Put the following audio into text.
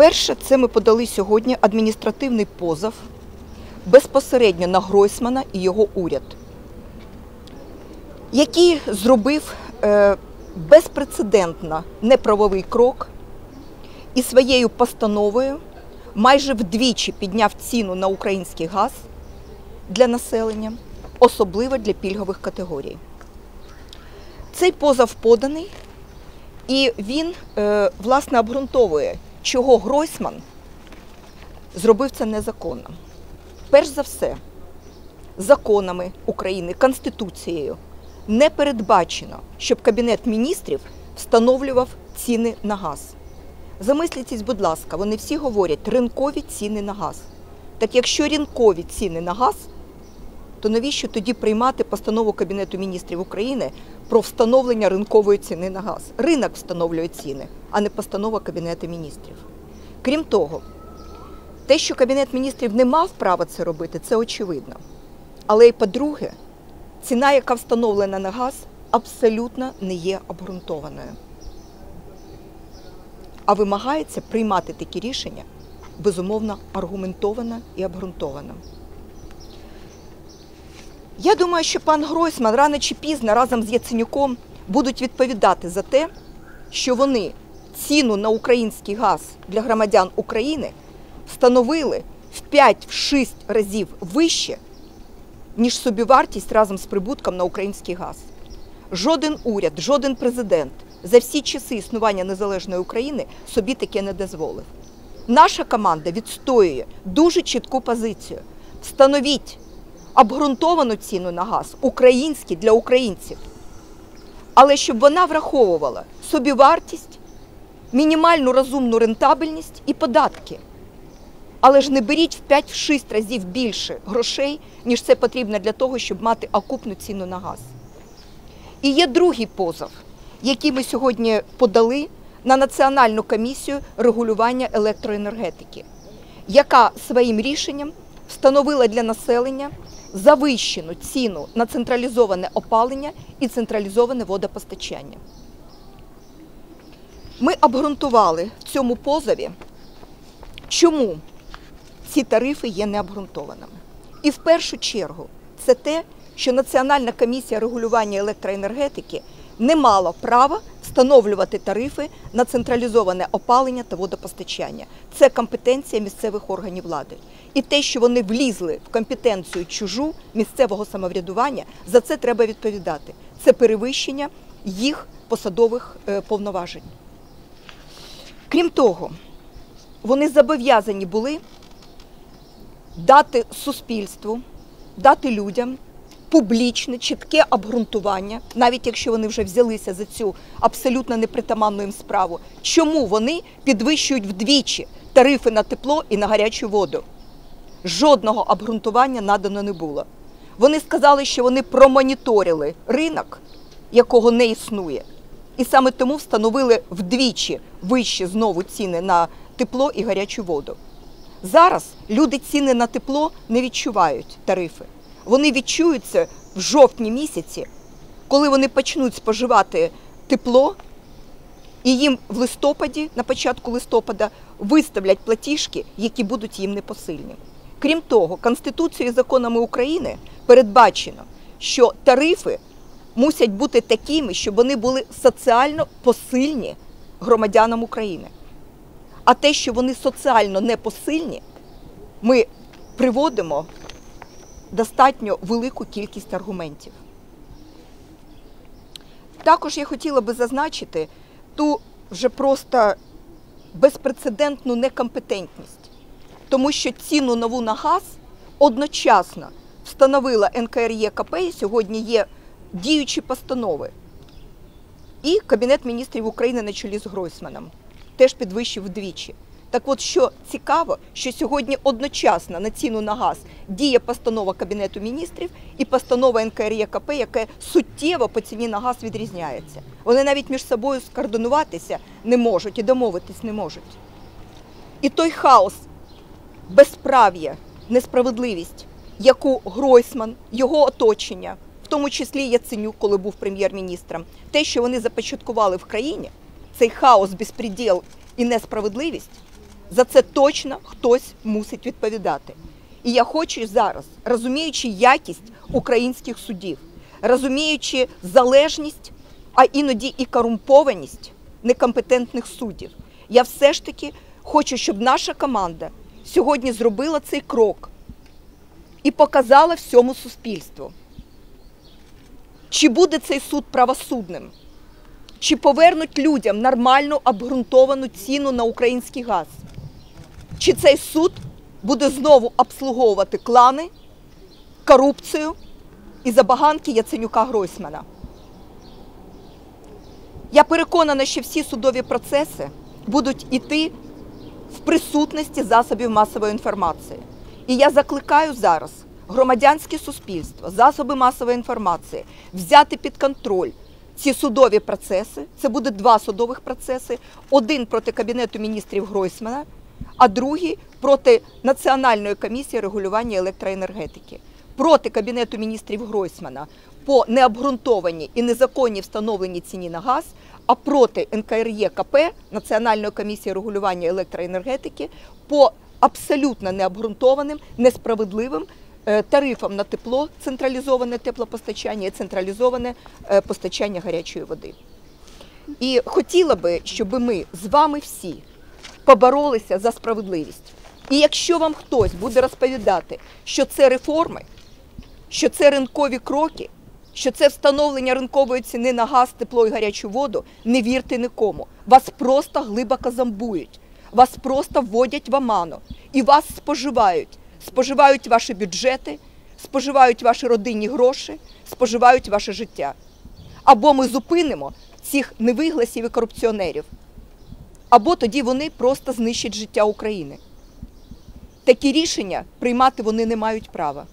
Перше, це ми подали сьогодні адміністративний позов безпосередньо на Гройсмана і його уряд, який зробив е, безпрецедентно неправовий крок і своєю постановою майже вдвічі підняв ціну на український газ для населення, особливо для пільгових категорій. Цей позов поданий, і він е, власне обґрунтовує, чого Гройсман зробив це незаконно. Перш за все, законами України, Конституцією не передбачено, щоб Кабінет міністрів встановлював ціни на газ. Замисліть, будь ласка, вони всі говорять ринкові ціни на газ. Так якщо ринкові ціни на газ, то навіщо тоді приймати постанову Кабінету міністрів України про встановлення ринкової ціни на газ? Ринок встановлює ціни, а не постанова Кабінету міністрів. Крім того, те, що Кабінет міністрів не мав права це робити, це очевидно. Але і по-друге, ціна, яка встановлена на газ, абсолютно не є обґрунтованою. А вимагається приймати такі рішення безумовно аргументовано і обґрунтовано. Я думаю, що пан Гройсман рано чи пізно разом з Яценюком будуть відповідати за те, що вони ціну на український газ для громадян України встановили в 5-6 разів вище, ніж собівартість разом з прибутком на український газ. Жоден уряд, жоден президент за всі часи існування незалежної України собі таке не дозволив. Наша команда відстоює дуже чітку позицію. Встановіть обґрунтовану ціну на газ український для українців, але щоб вона враховувала собівартість, мінімальну розумну рентабельність і податки. Але ж не беріть в 5-6 разів більше грошей, ніж це потрібно для того, щоб мати окупну ціну на газ. І є другий позов, який ми сьогодні подали на Національну комісію регулювання електроенергетики, яка своїм рішенням встановила для населення завищену ціну на централізоване опалення і централізоване водопостачання. Ми обґрунтували в цьому позові, чому ці тарифи є необґрунтованими. І в першу чергу це те, що Національна комісія регулювання електроенергетики не мала права встановлювати тарифи на централізоване опалення та водопостачання. Це компетенція місцевих органів влади. І те, що вони влізли в компетенцію чужу місцевого самоврядування, за це треба відповідати. Це перевищення їх посадових е, повноважень. Крім того, вони зобов'язані були дати суспільству, дати людям публічне, чітке обґрунтування, навіть якщо вони вже взялися за цю абсолютно непритаманну їм справу, чому вони підвищують вдвічі тарифи на тепло і на гарячу воду. Жодного обґрунтування надано не було. Вони сказали, що вони промоніторили ринок, якого не існує, і саме тому встановили вдвічі вищі знову ціни на тепло і гарячу воду. Зараз люди ціни на тепло не відчувають тарифи. Вони відчуються в жовтні місяці, коли вони почнуть споживати тепло, і їм в листопаді, на початку листопада, виставлять платіжки, які будуть їм непосильні. Крім того, Конституцією і законами України передбачено, що тарифи мусять бути такими, щоб вони були соціально посильні громадянам України. А те, що вони соціально непосильні, ми приводимо достатньо велику кількість аргументів. Також я хотіла би зазначити ту вже просто безпрецедентну некомпетентність, тому що ціну нову на газ одночасно встановила НКРЄКП, і сьогодні є діючі постанови. І Кабінет міністрів України на чолі з Гройсманом теж підвищив вдвічі. Так от, що цікаво, що сьогодні одночасно на ціну на газ діє постанова Кабінету міністрів і постанова НКРЄКП, яка суттєво по ціні на газ відрізняється. Вони навіть між собою скоординуватися не можуть і домовитись не можуть. І той хаос, безправ'я, несправедливість, яку Гройсман, його оточення, в тому числі Яценюк, коли був прем'єр-міністром, те, що вони започаткували в країні, цей хаос, безпреділ і несправедливість, За це точно хтось мусить відповідати. І я хочу зараз, розуміючи якість українських судів, розуміючи залежність, а іноді і корумпованість некомпетентних суддів, я все ж таки хочу, щоб наша команда сьогодні зробила цей крок і показала всьому суспільству, чи буде цей суд правосудним, чи повернуть людям нормальну обґрунтовану ціну на український газ, чи цей суд буде знову обслуговувати клани, корупцію і забаганки Яценюка Гройсмана. Я переконана, що всі судові процеси будуть іти в присутності засобів масової інформації. І я закликаю зараз громадянське суспільство, засоби масової інформації взяти під контроль ці судові процеси. Це буде два судових процеси: один проти Кабінету міністрів Гройсмана, а другий проти Національної комісії регулювання електроенергетики. Проти Кабінету міністрів Гройсмана по необґрунтованій і незаконній встановленій ціні на газ, а проти НКРЄКП Національної комісії регулювання електроенергетики по абсолютно необґрунтованим, несправедливим е, тарифам на тепло, централізоване теплопостачання і централізоване е, постачання гарячої води. І хотіла би, щоб ми з вами всі поборолися за справедливість. І якщо вам хтось буде розповідати, що це реформи, що це ринкові кроки, що це встановлення ринкової ціни на газ, тепло і гарячу воду, не вірте нікому. Вас просто глибоко замбують, вас просто вводять в оману і вас споживають. Споживають ваші бюджети, споживають ваші родинні гроші, споживають ваше життя. Або ми зупинимо цих невигласів і корупціонерів, або тоді вони просто знищать життя України. Такі рішення приймати вони не мають права.